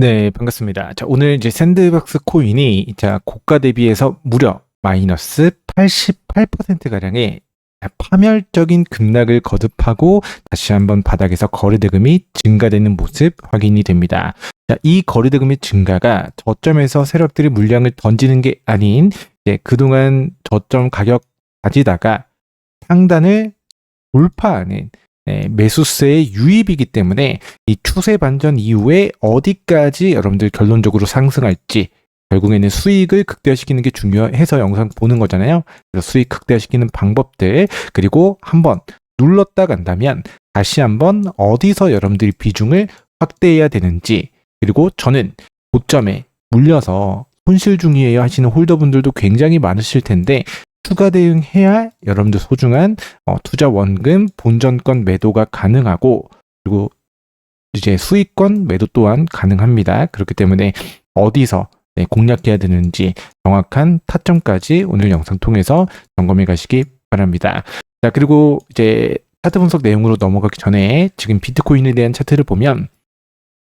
네, 반갑습니다. 자, 오늘 이제 샌드박스 코인이 자, 고가 대비해서 무려 마이너스 88%가량의 파멸적인 급락을 거듭하고 다시 한번 바닥에서 거래대금이 증가되는 모습 확인이 됩니다. 자, 이 거래대금의 증가가 저점에서 세력들이 물량을 던지는 게 아닌 이제 그동안 저점 가격 가지다가 상단을 돌파하는 네, 매수세의 유입이기 때문에 이 추세 반전 이후에 어디까지 여러분들 결론적으로 상승할지 결국에는 수익을 극대화시키는 게 중요해서 영상 보는 거잖아요. 그래서 수익 극대화시키는 방법들 그리고 한번 눌렀다 간다면 다시 한번 어디서 여러분들이 비중을 확대해야 되는지 그리고 저는 고점에 물려서 손실 중이에요 하시는 홀더분들도 굉장히 많으실 텐데 추가 대응해야 여러분들 소중한 어, 투자 원금 본전권 매도가 가능하고 그리고 이제 수익권 매도 또한 가능합니다. 그렇기 때문에 어디서 네, 공략해야 되는지 정확한 타점까지 오늘 영상 통해서 점검해 가시기 바랍니다. 자 그리고 이제 차트 분석 내용으로 넘어가기 전에 지금 비트코인에 대한 차트를 보면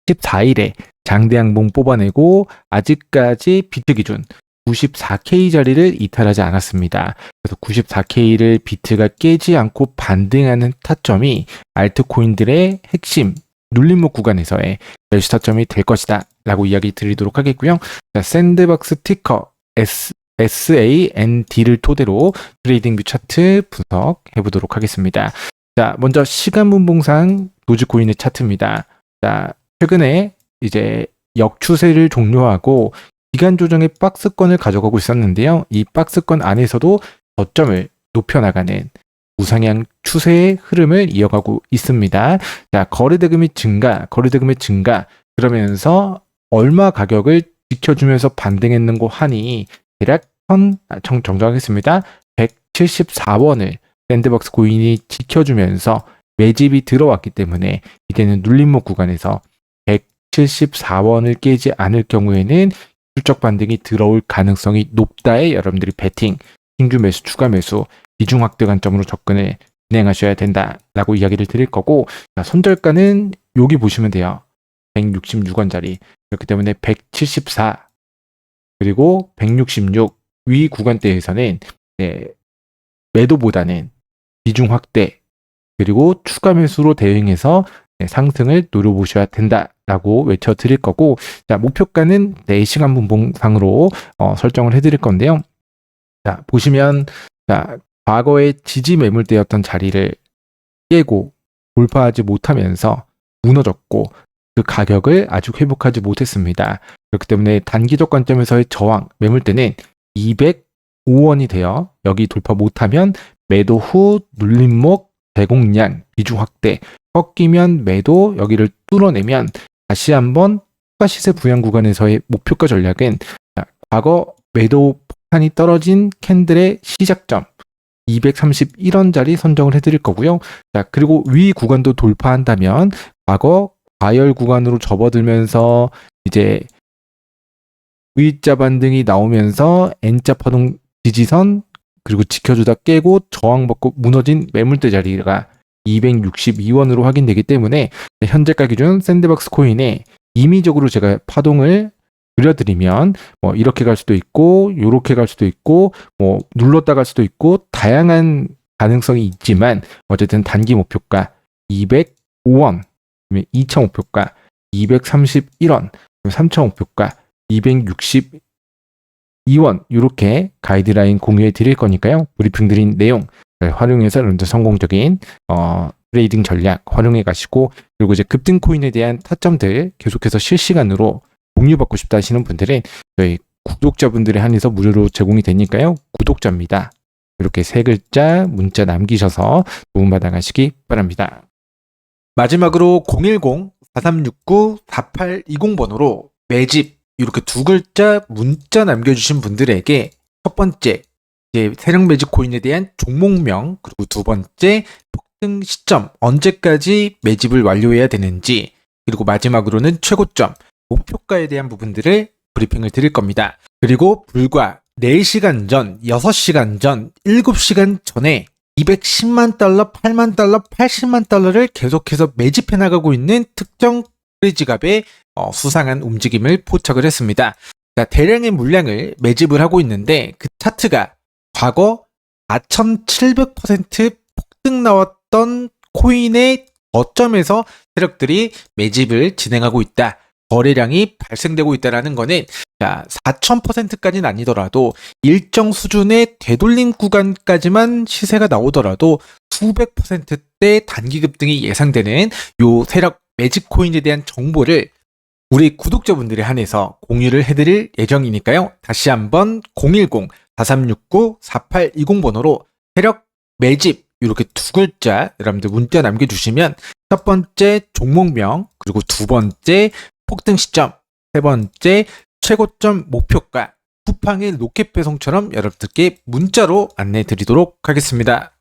14일에 장대 양봉 뽑아내고 아직까지 비트 기준 94K 자리를 이탈하지 않았습니다. 그래서 94K를 비트가 깨지 않고 반등하는 타점이 알트코인들의 핵심 눌림목 구간에서의 매수 타점이 될 것이다 라고 이야기 드리도록 하겠고요. 자, 샌드박스 티커 S, SAND를 토대로 트레이딩 뷰 차트 분석해 보도록 하겠습니다. 자, 먼저 시간 분봉상 도지코인의 차트입니다. 자, 최근에 이제 역추세를 종료하고 기간 조정의 박스권을 가져가고 있었는데요. 이 박스권 안에서도 저점을 높여나가는 우상향 추세의 흐름을 이어가고 있습니다. 자, 거래대금이 증가, 거래대금의 증가, 그러면서 얼마 가격을 지켜주면서 반등했는고 하니 대략 선, 아, 정, 정정하겠습니다. 174원을 샌드박스 고인이 지켜주면서 매집이 들어왔기 때문에 이제는 눌림목 구간에서 174원을 깨지 않을 경우에는 실적 반등이 들어올 가능성이 높다에 여러분들이 베팅, 신규 매수, 추가 매수, 비중 확대 관점으로 접근을 진행하셔야 된다라고 이야기를 드릴 거고 자, 손절가는 여기 보시면 돼요. 166원짜리. 그렇기 때문에 174 그리고 166 위 구간대에서는 네, 매도보다는 비중 확대 그리고 추가 매수로 대응해서 네, 상승을 노려보셔야 된다 라고 외쳐드릴 거고 자 목표가는 4시간 분봉상으로 어, 설정을 해드릴 건데요. 자 보시면 자 과거에 지지 매물대였던 자리를 깨고 돌파하지 못하면서 무너졌고 그 가격을 아직 회복하지 못했습니다. 그렇기 때문에 단기적 관점에서의 저항 매물대는 205원이 되어 여기 돌파 못하면 매도 후 눌림목 대공량 비중 확대 꺾이면 매도 여기를 뚫어내면 다시 한번 추가 시세 부양 구간에서의 목표가 전략은 자, 과거 매도 폭탄이 떨어진 캔들의 시작점 231원짜리 선정을 해드릴 거고요. 자 그리고 위 구간도 돌파한다면 과거 과열 구간으로 접어들면서 이제 V자 반등이 나오면서 N자 파동 지지선 그리고 지켜주다 깨고 저항받고 무너진 매물대 자리가 262원으로 확인되기 때문에 현재가 기준 샌드박스 코인에 임의적으로 제가 파동을 그려드리면 뭐 이렇게 갈 수도 있고 요렇게 갈 수도 있고 뭐 눌렀다 갈 수도 있고 다양한 가능성이 있지만 어쨌든 단기 목표가 205원 2차 목표가 231원 3차 목표가 262원 이렇게 가이드라인 공유해 드릴 거니까요. 브리핑 드린 내용 활용해서 여러분들 성공적인 어, 트레이딩 전략 활용해 가시고 그리고 이제 급등 코인에 대한 타점들 계속해서 실시간으로 공유받고 싶다 하시는 분들은 저희 구독자분들에 한해서 무료로 제공이 되니까요. 구독자입니다. 이렇게 세 글자 문자 남기셔서 도움받아 가시기 바랍니다. 마지막으로 010-4369-4820번으로 매집 이렇게 두 글자 문자 남겨주신 분들에게 첫 번째 이제 세력 매직 코인에 대한 종목명 그리고 두 번째 폭등 시점 언제까지 매집을 완료해야 되는지 그리고 마지막으로는 최고점 목표가에 대한 부분들을 브리핑을 드릴 겁니다. 그리고 불과 4시간 전, 6시간 전, 7시간 전에 210만 달러, 8만 달러, 80만 달러를 계속해서 매집해 나가고 있는 특정 우리 지갑에 어, 수상한 움직임을 포착을 했습니다. 자, 대량의 물량을 매집을 하고 있는데 그 차트가 과거 4,700% 폭등 나왔던 코인의 저점에서 세력들이 매집을 진행하고 있다. 거래량이 발생되고 있다라는 거는 자, 4,000%까지는 아니더라도 일정 수준의 되돌림 구간까지만 시세가 나오더라도 수백 퍼센트대 단기 급등이 예상되는 요 세력 매직 코인에 대한 정보를 우리 구독자분들에 한해서 공유를 해드릴 예정이니까요. 다시 한번 010-4369-4820 번호로 세력 매집 이렇게 두 글자 여러분들 문자 남겨주시면 첫 번째 종목명 그리고 두 번째 폭등 시점 세 번째 최고점 목표가 쿠팡의 로켓 배송처럼 여러분들께 문자로 안내 드리도록 하겠습니다.